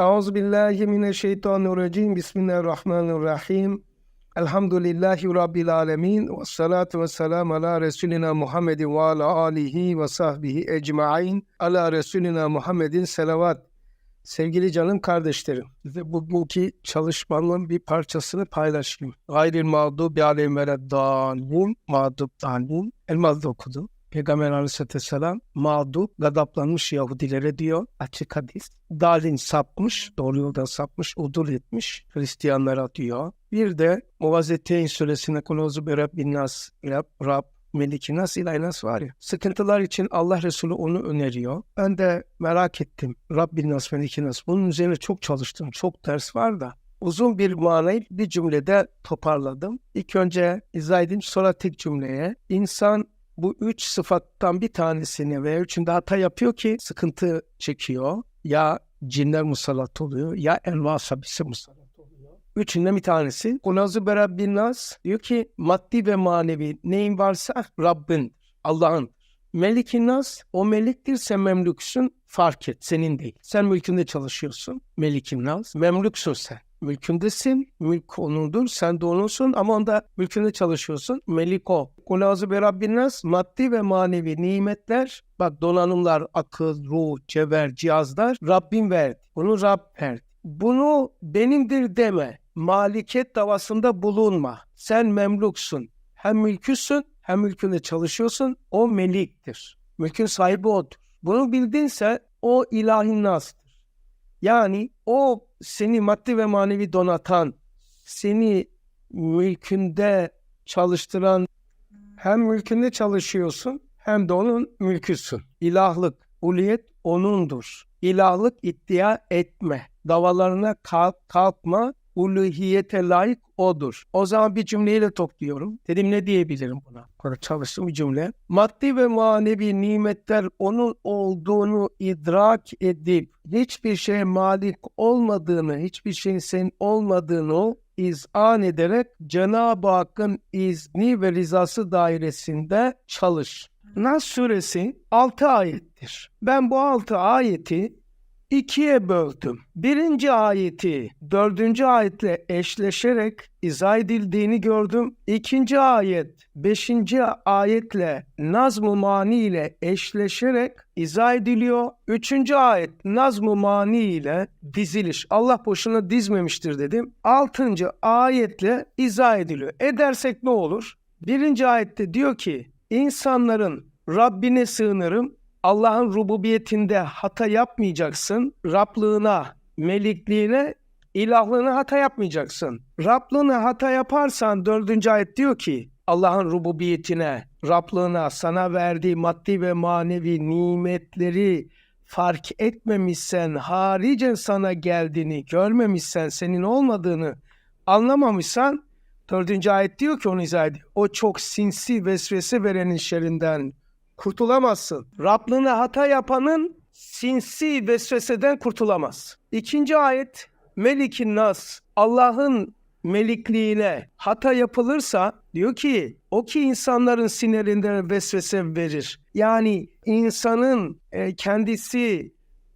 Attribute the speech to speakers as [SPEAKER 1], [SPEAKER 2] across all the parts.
[SPEAKER 1] Euzu billahi mineşşeytanirracim. Bismillahirrahmanirrahim. Elhamdülillahi rabbil alamin ve salatu vesselam ala resulina Muhammedin ve ala alihi ve sahbihi ecmaîn. Ala resulina Muhammedin selavat. Sevgili canım kardeşlerim, size bugünkü çalışmanın bir parçasını paylaşayım. Gayril mağdubi aleyhim veleddâlin, mağdub dâlin. Elmaz'da okudum. Peygamber aleyhisselatü vesselam mağdup, gadaplanmış Yahudilere diyor açık hadis. Dalin sapmış, doğru yoldan sapmış, udul etmiş Hristiyanlara diyor. Bir de Muvazzeteyn suresinde Kulozu be Rabbin Nas, Rab, Rab, Meliki Nas, İlahi Nas var ya. Sıkıntılar için Allah Resulü onu öneriyor. Ben de merak ettim. Rabbin Nas, Meliki Nas. Bunun üzerine çok çalıştım. Çok ders var da. Uzun bir manayı bir cümlede toparladım. İlk önce izah edeyim sonra tek cümleye. İnsan bu üç sıfattan bir tanesini veya üçünde hata yapıyor ki sıkıntı çekiyor. Ya cinler musallat oluyor ya enva sabisi musallat oluyor. Üçünden bir tanesi. Kunazu berabbin nas diyor ki maddi ve manevi neyin varsa Rabbin, Allah'ın. Melikin nas o meliktir sen memlüksün fark et senin değil. Sen mülkünde çalışıyorsun. Melikin nas memlüksün sen mülkündesin. Mülk onundur. Sen de onunsun ama onda mülkünde çalışıyorsun. Melik o. Kulazı be Rabbinnas maddi ve manevi nimetler bak donanımlar, akıl, ruh, cevher, cihazlar Rabbim verdi. Bunu Rab verdi. Bunu benimdir deme. Maliket davasında bulunma. Sen memluksun. Hem mülküsün hem mülkünde çalışıyorsun. O meliktir. Mülkün sahibi odur. Bunu bildinse o ilahin nasdır. Yani o seni maddi ve manevi donatan, seni mülkünde çalıştıran hem mülkünde çalışıyorsun hem de onun mülküsün. İlahlık, uliyet onundur. İlahlık iddia etme. Davalarına kalk, kalkma. Uluhiyete layık odur. O zaman bir cümleyle topluyorum. Dedim ne diyebilirim buna? Sonra çalıştım bir cümle. Maddi ve manevi nimetler onun olduğunu idrak edip hiçbir şeye malik olmadığını, hiçbir şeyin senin olmadığını izan ederek Cenab-ı Hakk'ın izni ve rızası dairesinde çalış. Nas suresi 6 ayettir. Ben bu 6 ayeti ikiye böldüm. Birinci ayeti dördüncü ayetle eşleşerek izah edildiğini gördüm. İkinci ayet beşinci ayetle nazm-ı mani ile eşleşerek izah ediliyor. Üçüncü ayet nazm-ı mani ile diziliş. Allah boşuna dizmemiştir dedim. Altıncı ayetle izah ediliyor. Edersek ne olur? Birinci ayette diyor ki insanların Rabbine sığınırım Allah'ın rububiyetinde hata yapmayacaksın. Rablığına, melikliğine, ilahlığına hata yapmayacaksın. Rablığına hata yaparsan dördüncü ayet diyor ki Allah'ın rububiyetine, Rablığına, sana verdiği maddi ve manevi nimetleri fark etmemişsen, haricen sana geldiğini görmemişsen, senin olmadığını anlamamışsan, dördüncü ayet diyor ki onu izah ediyor. O çok sinsi vesvese verenin şerrinden kurtulamazsın. Rabbine hata yapanın sinsi vesveseden kurtulamaz. İkinci ayet Melikin Nas Allah'ın melikliğine hata yapılırsa diyor ki o ki insanların sinirinde vesvese verir. Yani insanın e, kendisi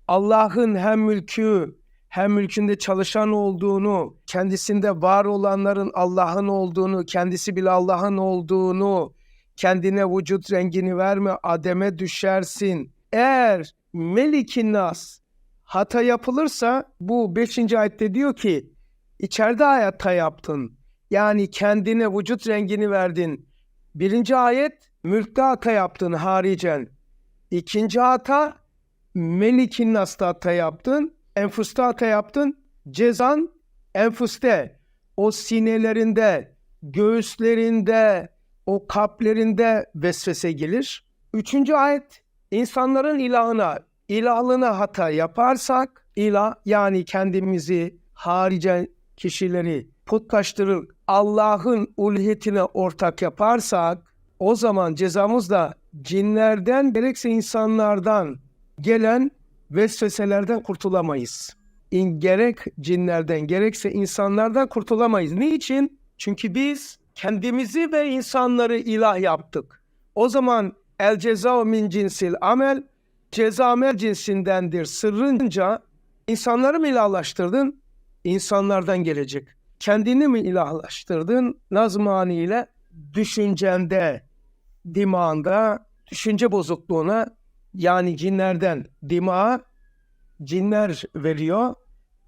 [SPEAKER 1] Allah'ın hem mülkü hem mülkünde çalışan olduğunu, kendisinde var olanların Allah'ın olduğunu, kendisi bile Allah'ın olduğunu, kendine vücut rengini verme, ademe düşersin. Eğer Melikin Nas hata yapılırsa bu 5. ayette diyor ki içeride hata yaptın. Yani kendine vücut rengini verdin. Birinci ayet mülkte hata yaptın haricen. İkinci hata Melikin Nas'ta hata yaptın. Enfusta hata yaptın. Cezan enfuste. O sinelerinde, göğüslerinde, o kalplerinde vesvese gelir. Üçüncü ayet insanların ilahına, ilahlığına hata yaparsak ilah yani kendimizi haricen kişileri putlaştırır Allah'ın ulhiyetine ortak yaparsak o zaman cezamız da cinlerden gerekse insanlardan gelen vesveselerden kurtulamayız. İn, gerek cinlerden gerekse insanlardan kurtulamayız. Niçin? Çünkü biz kendimizi ve insanları ilah yaptık. O zaman el ceza min cinsil amel ceza amel cinsindendir. Sırrınca İnsanları mı ilahlaştırdın? İnsanlardan gelecek. Kendini mi ilahlaştırdın? Nazmaniyle düşüncende, dimağında, düşünce bozukluğuna yani cinlerden dimağa cinler veriyor,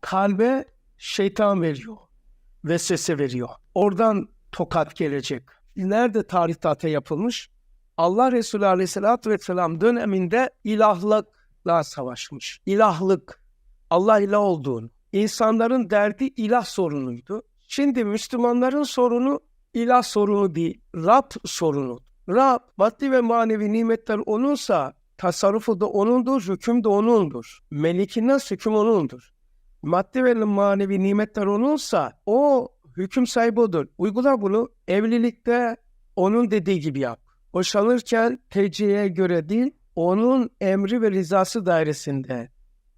[SPEAKER 1] kalbe şeytan veriyor, vesvese veriyor. Oradan tokat gelecek. Nerede tarih tahta yapılmış? Allah Resulü Aleyhisselatü Vesselam döneminde ilahlıkla savaşmış. İlahlık, Allah ilah olduğunu. İnsanların derdi ilah sorunuydu. Şimdi Müslümanların sorunu ilah sorunu değil, Rab sorunu. Rab, maddi ve manevi nimetler onunsa tasarrufu da onundur, hüküm de onundur. Meliki nas hüküm onundur. Maddi ve manevi nimetler onunsa o hüküm sahibi odur. Uygula bunu evlilikte onun dediği gibi yap. Boşanırken teciye göre değil, onun emri ve rızası dairesinde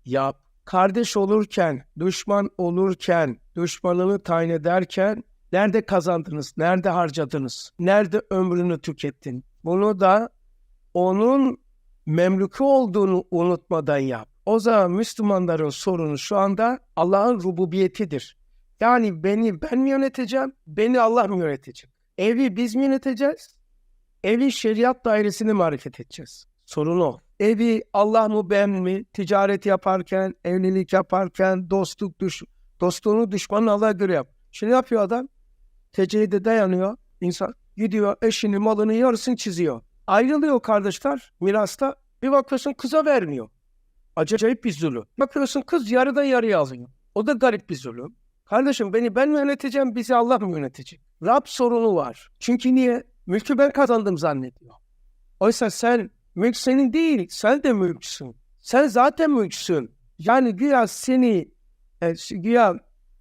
[SPEAKER 1] yap. Kardeş olurken, düşman olurken, düşmanını tayin ederken nerede kazandınız, nerede harcadınız, nerede ömrünü tükettin? Bunu da onun memlükü olduğunu unutmadan yap. O zaman Müslümanların sorunu şu anda Allah'ın rububiyetidir. Yani beni ben mi yöneteceğim, beni Allah mı yönetecek? Evi biz mi yöneteceğiz? Evi şeriat dairesini mi hareket edeceğiz? Sorun o. Evi Allah mı ben mi? Ticaret yaparken, evlilik yaparken, dostluk düş dostluğunu düşmanın Allah'a göre yap. Şimdi ne yapıyor adam? Teceride dayanıyor. İnsan gidiyor eşini malını yarısını çiziyor. Ayrılıyor kardeşler mirasta. Bir bakıyorsun kıza vermiyor. Acayip bir zulüm. Bakıyorsun kız yarıdan yarıya alıyor. O da garip bir zulüm. Kardeşim beni ben mi yöneteceğim, bizi Allah mı yönetecek? Rab sorunu var. Çünkü niye? Mülkü ben kazandım zannediyor. Oysa sen, mülk senin değil, sen de mülksün. Sen zaten mülksün. Yani güya seni, e, güya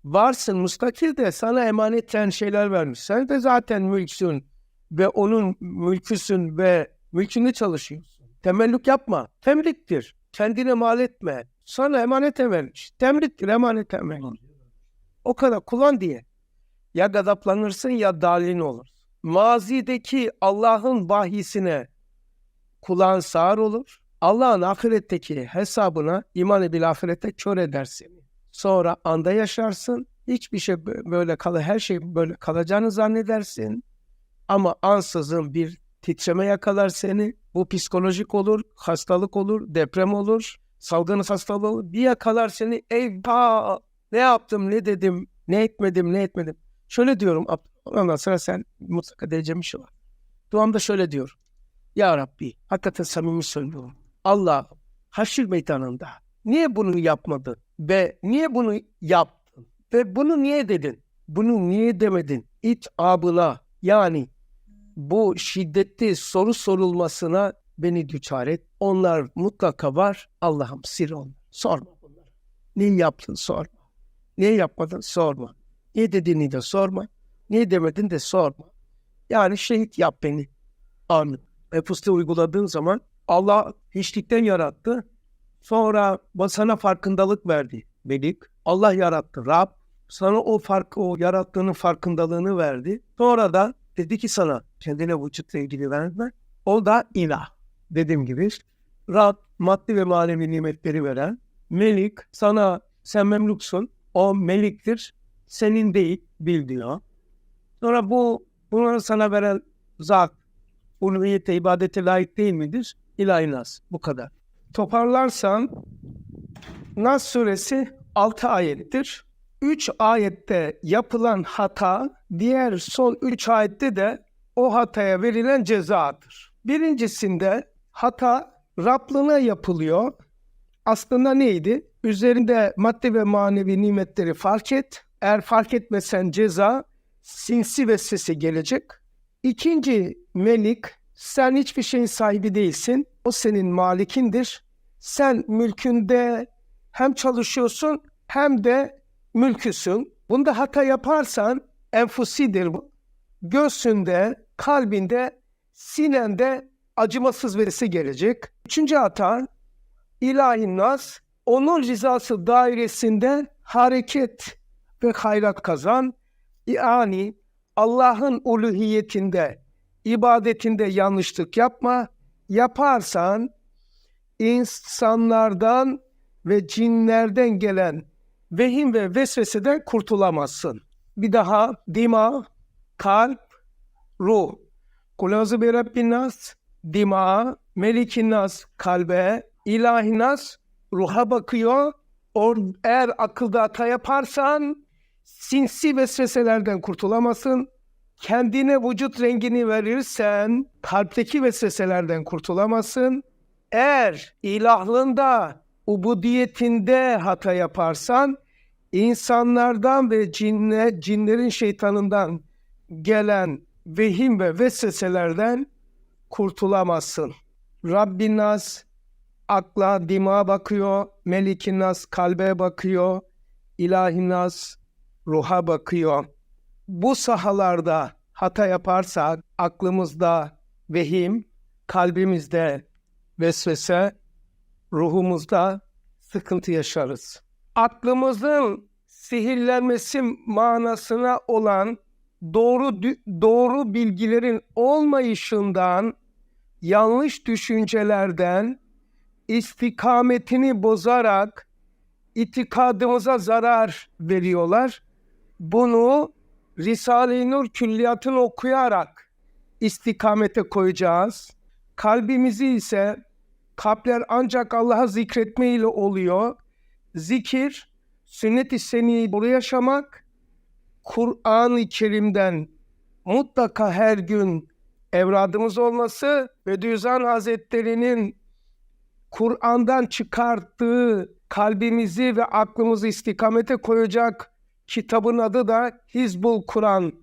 [SPEAKER 1] varsın, mustakil de sana emanetten şeyler vermiş. Sen de zaten mülksün ve onun mülküsün ve mülkünde çalışıyorsun. Temellük yapma. Temliktir. Kendine mal etme. Sana emanet vermiş. Temliktir, emanet vermiş. O kadar kullan diye. Ya gadaplanırsın ya dalin olur. Mazideki Allah'ın vahyisine kulağın sağır olur. Allah'ın ahiretteki hesabına iman bil ahirette kör edersin. Sonra anda yaşarsın. Hiçbir şey böyle kal her şey böyle kalacağını zannedersin. Ama ansızın bir titreme yakalar seni. Bu psikolojik olur, hastalık olur, deprem olur, salgın hastalığı olur. Bir yakalar seni. Eyvah! Ne yaptım, ne dedim, ne etmedim, ne etmedim. Şöyle diyorum, ondan sonra sen mutlaka diyeceğim şey var. Duamda şöyle diyor. Ya Rabbi, hakikaten samimi söylüyorum. Allah haşir meydanında niye bunu yapmadın ve niye bunu yaptın ve bunu niye dedin? Bunu niye demedin? İç abına yani bu şiddetli soru sorulmasına beni düçar et. Onlar mutlaka var. Allah'ım sir onlar. Sorma bunları. Ne yaptın sorma. Niye yapmadın sorma. Niye dediğini de sorma. Niye demedin de sorma. Yani şehit yap beni. Amin. Nefiste uyguladığın zaman Allah hiçlikten yarattı. Sonra sana farkındalık verdi. Melik. Allah yarattı. Rab. Sana o farkı, o yarattığının farkındalığını verdi. Sonra da dedi ki sana kendine vücutla ilgili verme. O da ilah. Dediğim gibi Rab maddi ve manevi nimetleri veren. Melik sana sen memluksun. O meliktir. Senin değil bil. Sonra bu bunları sana veren zat uluhiyete, ibadete layık değil midir? İlahi nas. Bu kadar. Toparlarsan Nas suresi 6 ayettir. 3 ayette yapılan hata diğer son 3 ayette de o hataya verilen cezadır. Birincisinde hata Rablığına yapılıyor. Aslında neydi? Üzerinde maddi ve manevi nimetleri fark et. Eğer fark etmesen ceza sinsi ve sesi gelecek. İkinci melik sen hiçbir şeyin sahibi değilsin. O senin malikindir. Sen mülkünde hem çalışıyorsun hem de mülküsün. Bunda hata yaparsan enfusidir bu. Göğsünde, kalbinde, sinende acımasız verisi gelecek. Üçüncü hata ilahi nas onun rızası dairesinde hareket ve hayrat kazan. Yani Allah'ın uluhiyetinde, ibadetinde yanlışlık yapma. Yaparsan insanlardan ve cinlerden gelen vehim ve vesveseden kurtulamazsın. Bir daha dima, kalp, ruh. Kulazı bir Rabbin nas, dima, melikin nas kalbe, ilahi nas ruha bakıyor. Or, eğer akılda hata yaparsan sinsi vesveselerden kurtulamazsın. Kendine vücut rengini verirsen kalpteki vesveselerden kurtulamazsın. Eğer ilahlığında, ubudiyetinde hata yaparsan insanlardan ve cinle, cinlerin şeytanından gelen vehim ve vesveselerden kurtulamazsın. Rabbin Nas akla, dima bakıyor, Melikin Nas kalbe bakıyor, İlahi Nas ruha bakıyor. Bu sahalarda hata yaparsak aklımızda vehim, kalbimizde vesvese, ruhumuzda sıkıntı yaşarız. Aklımızın sihirlenmesi manasına olan doğru doğru bilgilerin olmayışından, yanlış düşüncelerden, istikametini bozarak itikadımıza zarar veriyorlar. Bunu Risale-i Nur külliyatını okuyarak istikamete koyacağız. Kalbimizi ise kalpler ancak Allah'a zikretme ile oluyor. Zikir, sünnet-i seniyeyi doğru yaşamak, Kur'an-ı Kerim'den mutlaka her gün evradımız olması ve Düzan Hazretleri'nin Kur'an'dan çıkarttığı kalbimizi ve aklımızı istikamete koyacak kitabın adı da Hizbul Kur'an.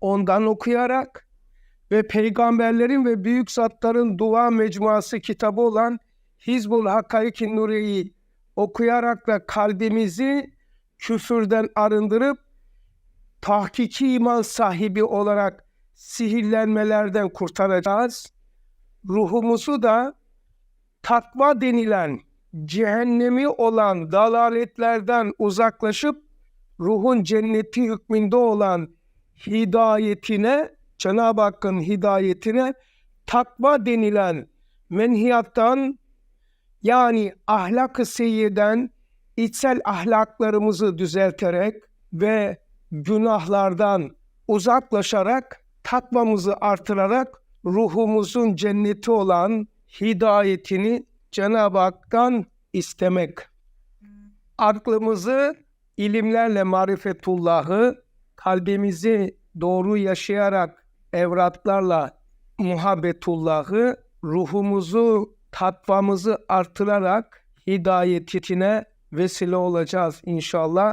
[SPEAKER 1] Ondan okuyarak ve peygamberlerin ve büyük zatların dua mecmuası kitabı olan Hizbul Hakaiki Nuri'yi okuyarak da kalbimizi küfürden arındırıp tahkiki iman sahibi olarak sihirlenmelerden kurtaracağız. Ruhumuzu da takva denilen cehennemi olan dalaletlerden uzaklaşıp ruhun cenneti hükmünde olan hidayetine, Cenab-ı Hakk'ın hidayetine takva denilen menhiyattan yani ahlak-ı seyyeden içsel ahlaklarımızı düzelterek ve günahlardan uzaklaşarak takvamızı artırarak ruhumuzun cenneti olan hidayetini Cenab-ı Hak'tan istemek. Aklımızı ilimlerle marifetullahı, kalbimizi doğru yaşayarak evratlarla muhabbetullahı, ruhumuzu, takvamızı artırarak hidayetine vesile olacağız inşallah.